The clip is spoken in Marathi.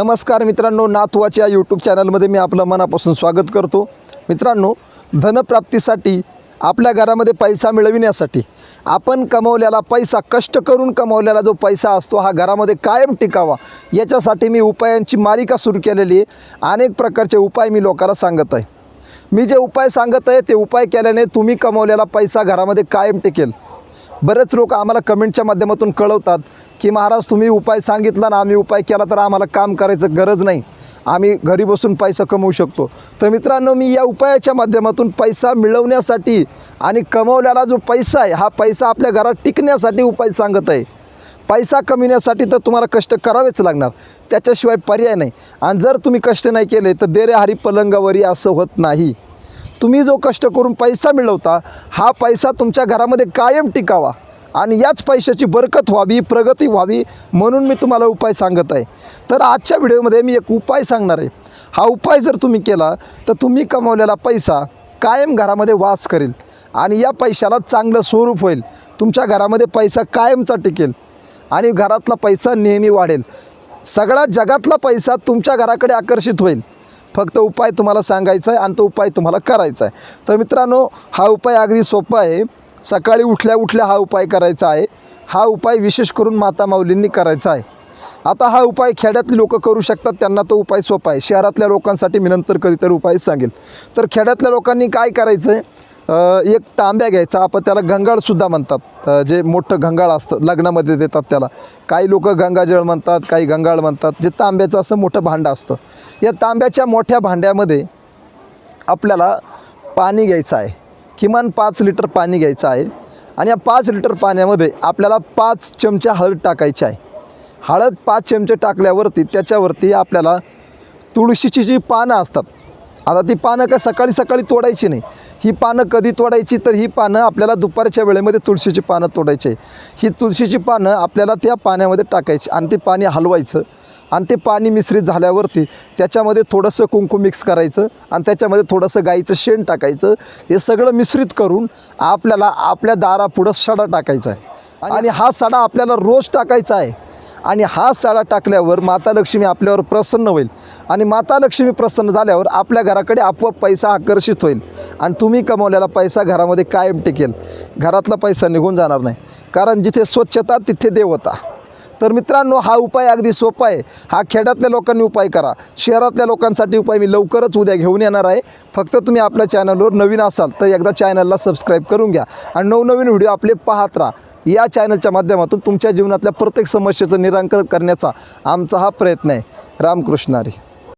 नमस्कार मित्रांनो नाथवाच्या यूट्यूब चॅनलमध्ये मी आपलं मनापासून स्वागत करतो. मित्रांनो धनप्राप्तीसाठी आपल्या घरामध्ये पैसा मिळविण्यासाठी आपण कमवलेला पैसा कष्ट करून कमवलेला जो पैसा असतो हा घरामध्ये कायम टिकावा. याच्यासाठी मी उपायांची मालिका सुरू केलेली आहे. अनेक प्रकारचे उपाय मी लोकांना सांगत आहे. मी जे उपाय सांगत आहे ते उपाय केल्याने तुम्ही कमवलेला पैसा घरामध्ये कायम टिकेल. बरेच लोक आम्हाला कमेंटच्या माध्यमातून कळवतात की महाराज तुम्ही उपाय सांगितला ना आम्ही उपाय केला तर आम्हाला काम करायचं गरज नाही. आम्ही घरी बसून पैसा कमवू शकतो. तर मित्रांनो मी या उपायाच्या माध्यमातून पैसा मिळवण्यासाठी आणि कमवलेला जो पैसा आहे हा पैसा आपल्या घरात टिकण्यासाठी उपाय सांगत आहे. पैसा कमविण्यासाठी तर तुम्हाला कष्ट करावेच लागणार. त्याच्याशिवाय पर्याय नाही. आणि जर तुम्ही कष्ट नाही केले तर देरे हरी पलंगावरी असं होत नाही. तुम्ही जो कष्ट करून पैसा मिळवता हा पैसा तुमच्या घरामध्ये कायम टिकावा आणि याच पैशाची बरकत व्हावी प्रगती व्हावी म्हणून मी तुम्हाला उपाय सांगत आहे. तर आजच्या व्हिडिओमध्ये मी एक उपाय सांगणार आहे. हा उपाय जर तुम्ही केला तर तुम्ही कमवलेला पैसा कायम घरामध्ये वास करेल आणि या पैशाला चांगलं स्वरूप होईल. तुमच्या घरामध्ये पैसा कायमचा टिकेल आणि घरातला पैसा नेहमी वाढेल. सगळा जगातला पैसा तुमच्या घराकडे आकर्षित होईल. फक्त उपाय तुम्हाला सांगायचा आहे आणि तो उपाय तुम्हाला करायचा आहे. तर मित्रांनो हा उपाय अगदी सोपा आहे. सकाळी उठल्या उठल्या हा उपाय करायचा आहे. हा उपाय विशेष करून माता माऊलींनी करायचा आहे. आता हा उपाय खेड्यातली लोक करू शकतात त्यांना तो उपाय सोपा आहे. शहरातल्या लोकांसाठी मी नंतर कधीतरी उपाय सांगेल. तर खेड्यातल्या लोकांनी काय करायचं आहे एक तांब्या घ्यायचा आपण त्याला गंगाळसुद्धा म्हणतात. जे मोठं गंगाळ असतं लग्नामध्ये देतात त्याला. काही लोक गंगाजळ म्हणतात काही गंगाळ म्हणतात. जे तांब्याचं असं मोठं भांडं असतं. या तांब्याच्या मोठ्या भांड्यामध्ये आपल्याला पाणी घ्यायचं आहे. किमान पाच लिटर पाणी घ्यायचं आहे. आणि या पाच लिटर पाण्यामध्ये आपल्याला पाच चमचे हळद टाकायची आहे. हळद पाच चमचे टाकल्यावरती त्याच्यावरती आपल्याला तुळशीची जी पानं असतात आता ती पानं काय सकाळी सकाळी तोडायची नाही. ही पानं कधी तोडायची तर ही पानं आपल्याला दुपारच्या वेळेमध्ये तुळशीची पानं तोडायची. आहे ही तुळशीची पानं आपल्याला त्या पाण्यामध्ये टाकायची आणि ते पाणी हलवायचं. आणि ते पाणी मिश्रित झाल्यावरती त्याच्यामध्ये थोडंसं कुंकू मिक्स करायचं आणि त्याच्यामध्ये थोडंसं गाईचं शेण टाकायचं. हे सगळं मिश्रित करून आपल्याला आपल्या दारापुढं सडा टाकायचा आहे. आणि हा सडा आपल्याला रोज टाकायचा आहे. आणि हा साडा टाकल्यावर माता लक्ष्मी आपल्यावर प्रसन्न होईल. आणि माता लक्ष्मी प्रसन्न झाल्यावर आपल्या घराकडे आपोआप पैसा आकर्षित होईल. आणि तुम्ही कमवलेला पैसा घरामध्ये कायम टिकेल. घरातला पैसा निघून जाणार नाही. कारण जिथे स्वच्छता तिथे देवता. तर मित्रांनो हा उपाय अगदी सोपा आहे. हा खेड्यातल्या लोकांनी उपाय करा. शहरातल्या लोकांसाठी उपाय मी लवकरच उद्या घेऊन येणार आहे. फक्त तुम्ही आपल्या चॅनलवर नवीन असाल तर एकदा चॅनलला सबस्क्राईब करून घ्या. आणि नवनवीन व्हिडिओ आपले पाहत राहा. या चॅनलच्या माध्यमातून तुमच्या जीवनातल्या प्रत्येक समस्येचं निराकरण करण्याचा आमचा हा प्रयत्न आहे. रामकृष्णारी